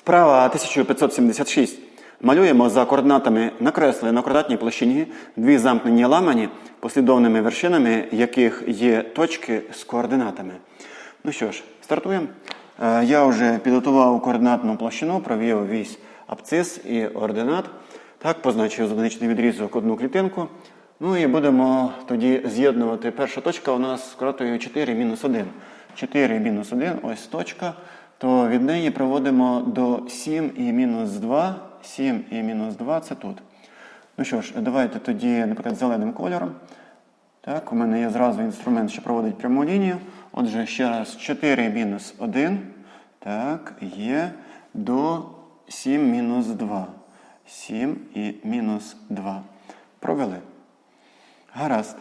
Вправа 1576. Малюємо за координатами накреслені на квадратній площині дві замкнені ламані, послідовними вершинами яких є точки з координатами. Ну що ж, стартуємо. Е, Я вже підготував координатну площину, провів вісь абцис і ординат. Так, позначив з одиничний відрізок одну клітинку. Ну і будемо тоді з'єднувати. Перша точка у нас з коротою 4 мінус 1. 4 мінус 1, ось точка. То від неї проводимо до 7 і мінус 2. 7 і мінус 2 це тут. Ну що ж, давайте тоді, наприклад, зеленим кольором. Так, у мене є зразу інструмент, що проводить пряму лінію. Отже, ще раз 4 мінус 1. Так, є до 7 мінус 2. 7 і мінус 2. Провели. Гаразд.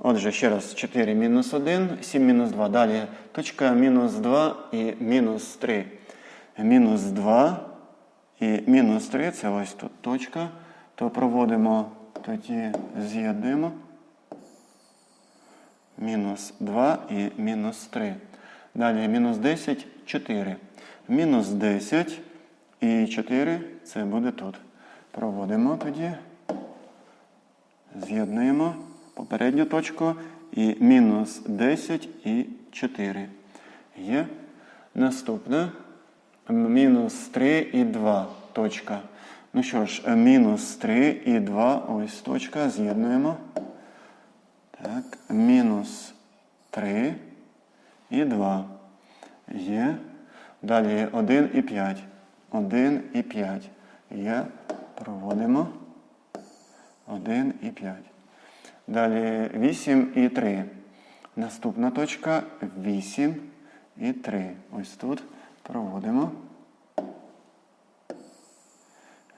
Отже, ще раз 4 мінус 1, 7 мінус 2. Далі точка мінус 2 і мінус 3. Мінус 2 і мінус 3 це ось тут точка. То проводимо, тоді з'єднуємо. Мінус 2 і мінус 3. Далі мінус 10, 4. Мінус 10 і 4 це буде тут. Проводимо тоді. З'єднуємо попередню точку і мінус 10 і 4. Є. Наступне мінус 3 і 2 точка. Ну що ж, мінус 3 і 2, ось точка, з'єднуємо. Так, мінус 3 і 2. Є. Далі 1 і 5. 1 і 5. Є. Проводимо. 1 і 5. Далі 8 і 3. Наступна точка 8 і 3. Ось тут проводимо.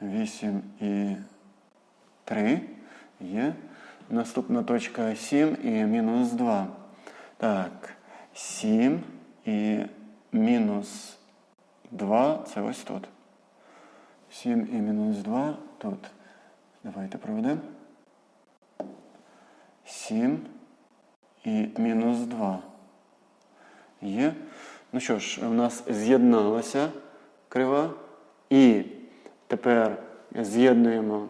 8 і 3 є. Наступна точка 7 і мінус 2. Так, 7 і мінус 2 це ось тут. 7 і мінус 2 тут. Давайте проведемо. 7 і мінус 2. Є. Ну що ж, у нас з'єдналася крива. І тепер з'єднуємо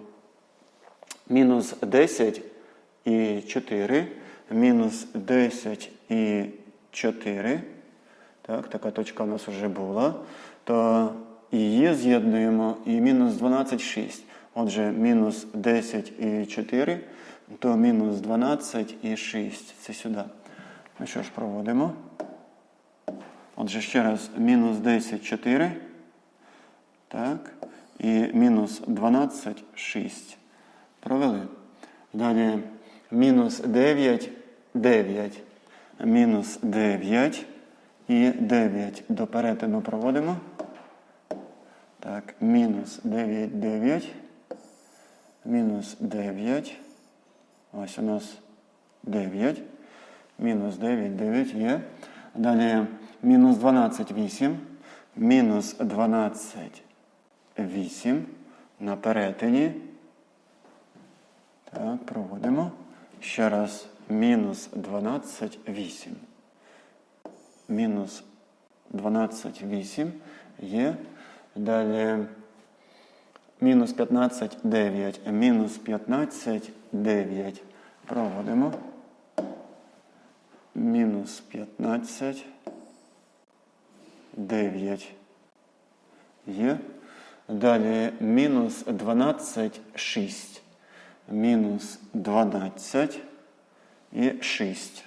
мінус 10 і 4. Мінус 10 і 4. Так, така точка у нас вже була. То її з'єднуємо і мінус 12, 6. Отже, мінус 10 і 4, то мінус 12 і 6. Це сюди. Ну що ж, проводимо. Отже, ще раз, мінус 10, 4. Так. І мінус 12, 6. Провели. Далі мінус 9, 9. Мінус 9 і 9. До перетину проводимо. Так, мінус 9, 9. Мінус 9. Ось у нас 9. Мінус 9, 9 є. Далі мінус 12, 8. Мінус 12, 8. На перетині. Так, проводимо. Ще раз. Мінус 12, 8. Мінус 12, 8 є. Далі мінус 15, 9. Мінус 15, 9. Проводимо. Мінус 15, 9. Є. Далі мінус 12, 6. Мінус 12 і 6.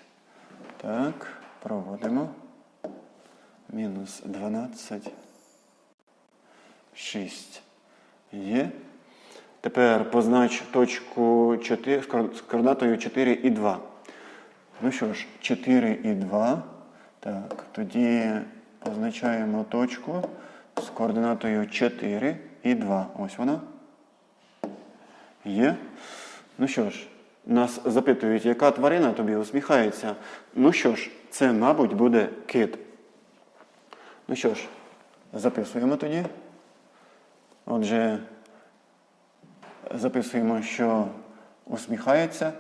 Так, проводимо. Мінус 12, 6. Є. Тепер познач точку 4 з координатою 4 і 2. Ну що ж, 4 і 2. Так, тоді позначаємо точку з координатою 4 і 2. Ось вона. Є. Ну що ж, нас запитують, яка тварина тобі усміхається. Ну що ж, це, мабуть, буде кит. Ну що ж, записуємо тоді. Отже, записуємо, що усміхається.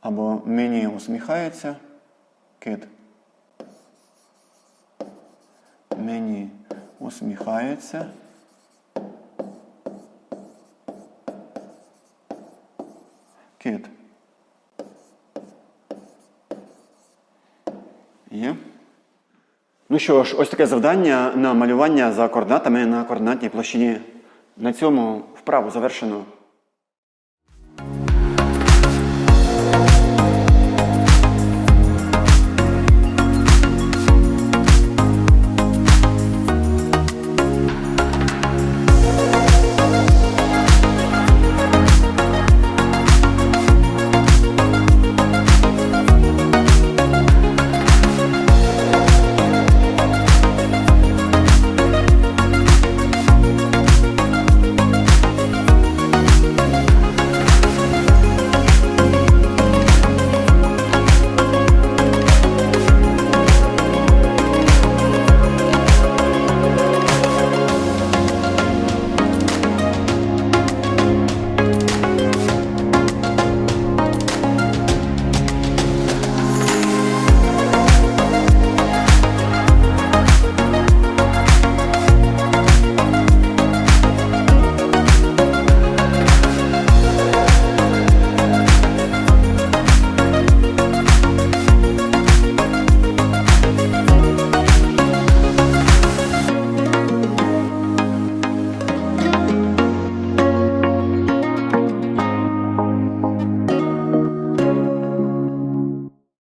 Або мені усміхається кит. мені усміхаються. Кит. Є. Ну що ж, ось таке завдання на малювання за координатами на координатній площині. На цьому вправу завершено.